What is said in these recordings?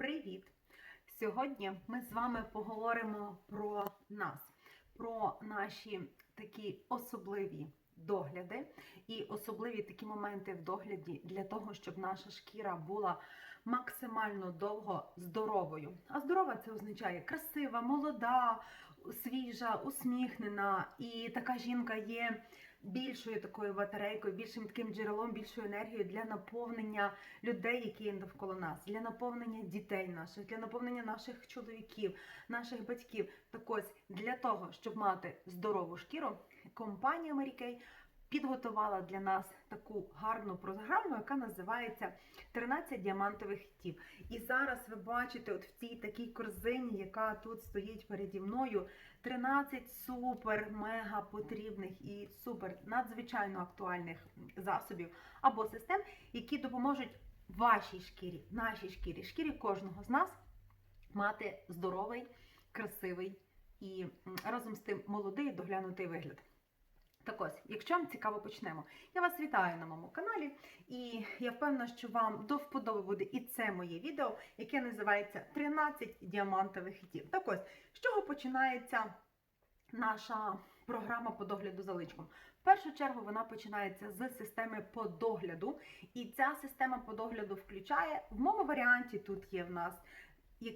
Привіт! Сьогодні ми з вами поговоримо про нас, про наші такі особливі догляди і особливі такі моменти в догляді для того, щоб наша шкіра була максимально довго здоровою. А здорова це означає красива, молода, свіжа, усміхнена. І така жінка є більшою такою батарейкою, більшим таким джерелом, більшою енергією для наповнення людей, які є навколо нас, для наповнення дітей наших, для наповнення наших чоловіків, наших батьків. Так ось для того, щоб мати здорову шкіру, компанія Kay підготувала для нас таку гарну програму, яка називається 13 діамантових хітів. І зараз ви бачите, от в цій такій корзині, яка тут стоїть переді мною, 13 супер мега потрібних і супер надзвичайно актуальних засобів або систем, які допоможуть вашій шкірі, нашій шкірі, шкірі кожного з нас мати здоровий, красивий і разом з тим молодий доглянутий вигляд. Так ось, якщо вам цікаво, почнемо. Я вас вітаю на моєму каналі, і я впевнена, що вам до вподоби буде і це моє відео, яке називається 13 діамантових хітів. Так ось, з чого починається наша програма по догляду за личком? В першу чергу вона починається з системи по догляду, і ця система по догляду включає в моєму варіанті. Тут є в нас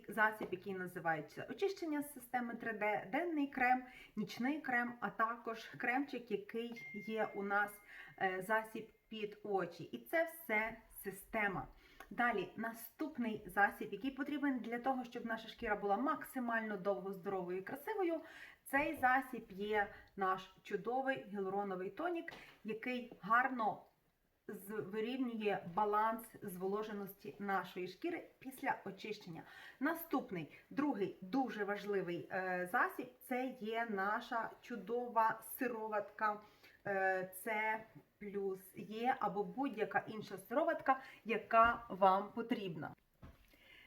засіб, який називається очищення системи 3D, денний крем, нічний крем, а також кремчик, який є у нас е, засіб під очі. І це все система. Далі наступний засіб, який потрібен для того, щоб наша шкіра була максимально довго здоровою і красивою. Цей засіб є наш чудовий гіалуроновий тонік, який гарно вирівнює баланс зволоженості нашої шкіри після очищення. Наступний, другий дуже важливий е, засіб це є наша чудова сироватка. Е, це плюс є або будь-яка інша сироватка, яка вам потрібна.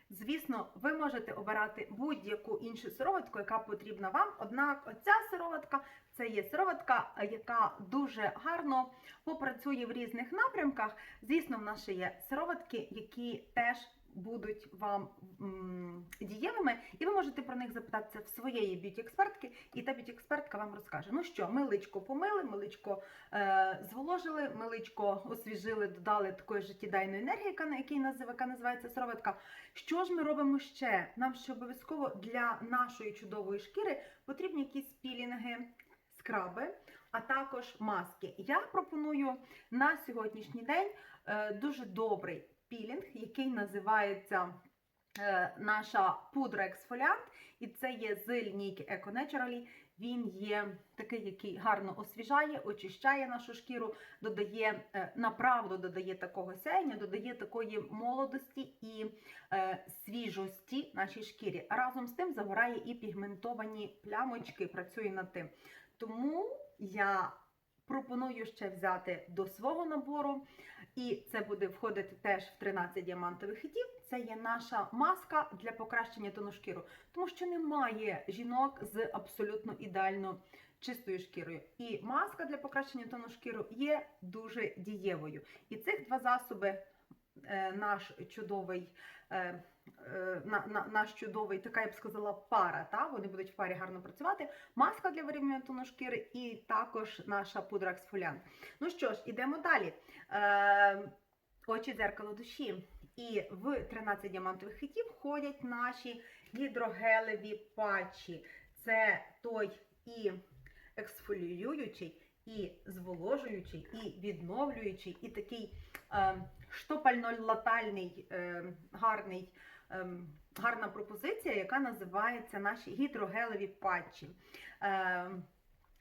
Звісно, ви можете обирати будь-яку іншу сироватку, яка потрібна вам. Однак оця сироватка це є сироватка, яка дуже гарно попрацює в різних напрямках. Звісно, в нас ще є сироватки, які теж будуть вам дієвими, і ви можете про них запитатися в своєї б'юті-експертки, і та б'юті-експертка вам розкаже: ну що, ми личко помили, ми личко е, зволожили, ми личко освіжили, додали такої життєдайної енергії, яка, яка називається сироватка. Що ж ми робимо ще? Нам ще обов'язково для нашої чудової шкіри потрібні якісь пілінги, скраби, а також маски. Я пропоную на сьогоднішній день е, дуже добрий пілінг, який називається е, наша пудра ексфоліант, і це є з лінійки Eco Naturally. Він є такий, який гарно освіжає, очищає нашу шкіру, додає е, направду, додає такого сяєння, додає такої молодості і е, свіжості нашій шкірі. Разом з тим загорає і пігментовані плямочки, працює над тим. Тому я пропоную ще взяти до свого набору, і це буде входити теж в 13 діамантових хітів. Це є наша маска для покращення тону шкіру, тому що немає жінок з абсолютно ідеально чистою шкірою. І маска для покращення тону шкіру є дуже дієвою. І цих два засоби. е, Наш чудовий, е, на, на, наш чудовий, така я б сказала, пара. Та? Вони будуть в парі гарно працювати. Маска для вирівнювання тону шкіри і також наша пудра ексфоліант. Ну що ж, ідемо далі. Е, очі дзеркало душі. І в 13 діамантових хитів входять наші гідрогелеві патчі. Це той і ексфоліюючий, і зволожуючий, і відновлюючий, і такий е, штопально-латальний, е, гарний, е, гарна пропозиція, яка називається наші гідрогелеві патчі. Е,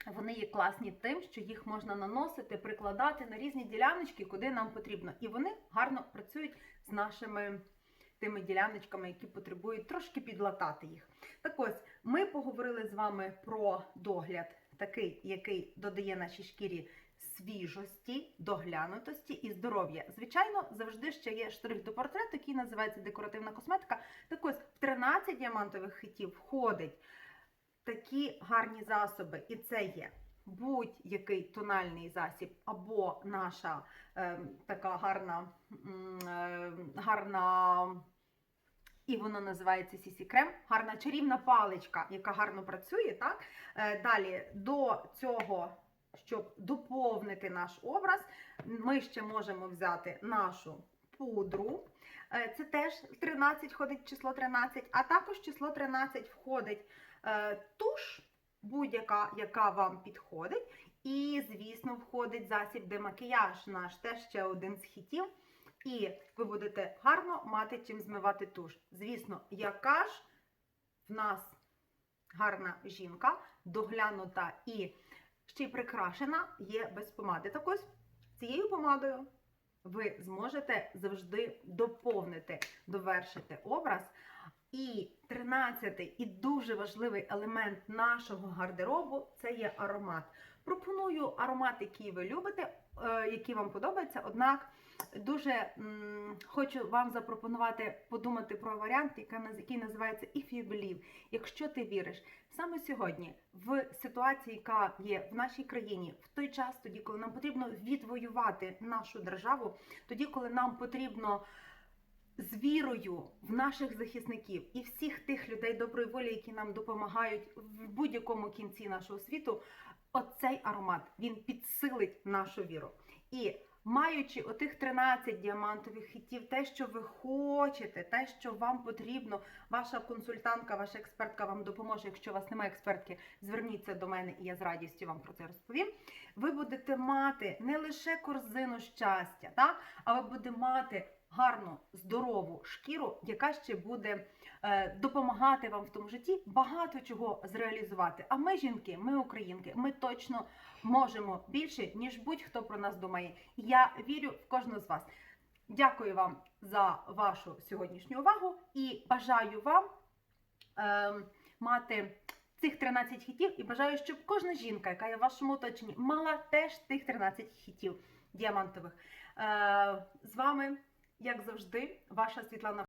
вони є класні тим, що їх можна наносити, прикладати на різні діляночки, куди нам потрібно. І вони гарно працюють з нашими тими діляночками, які потребують трошки підлатати їх. Так ось, ми поговорили з вами про догляд, такий, який додає нашій шкірі свіжості, доглянутості і здоров'я. Звичайно, завжди ще є штрих до портрету, який називається декоративна косметика. Так ось, в 13 діамантових хитів входить такі гарні засоби, і це є будь-який тональний засіб, або наша е, така гарна, е, гарна і воно називається Сісі Крем. Гарна чарівна паличка, яка гарно працює. Так? Е, Далі до цього, щоб доповнити наш образ, ми ще можемо взяти нашу пудру. Е, Це теж 13 входить число 13, а також число 13 входить е, туш, будь-яка, яка вам підходить. І, звісно, входить засіб демакіяж, наш теж ще один з хітів. І ви будете гарно мати чим змивати туш. Звісно, яка ж в нас гарна жінка, доглянута і ще й прикрашена, є без помади. Так ось цією помадою ви зможете завжди доповнити, довершити образ. І тринадцятий і дуже важливий елемент нашого гардеробу це є аромат. Пропоную аромат, який ви любите, е, який вам подобається. Однак дуже хочу вам запропонувати подумати про варіант, який називається If you believe. Якщо ти віриш, саме сьогодні, в ситуації, яка є в нашій країні, в той час, тоді, коли нам потрібно відвоювати нашу державу, тоді, коли нам потрібно з вірою в наших захисників і всіх тих людей доброї волі, які нам допомагають в будь-якому кінці нашого світу, оцей аромат він підсилить нашу віру. І маючи отих 13 діамантових хітів, те, що ви хочете, те, що вам потрібно, ваша консультантка, ваша експертка вам допоможе. Якщо у вас немає експертки, зверніться до мене, і я з радістю вам про це розповім. Ви будете мати не лише корзину щастя, так? а ви будете мати гарну, здорову шкіру, яка ще буде е, допомагати вам в тому житті багато чого зреалізувати. А ми, жінки, ми українки, ми точно можемо більше, ніж будь-хто про нас думає. Я вірю в кожного з вас. Дякую вам за вашу сьогоднішню увагу і бажаю вам е, мати цих 13 хітів і бажаю, щоб кожна жінка, яка є в вашому оточенні, мала теж тих 13 хітів діамантових. Е, з вами, як завжди, ваша Світлана.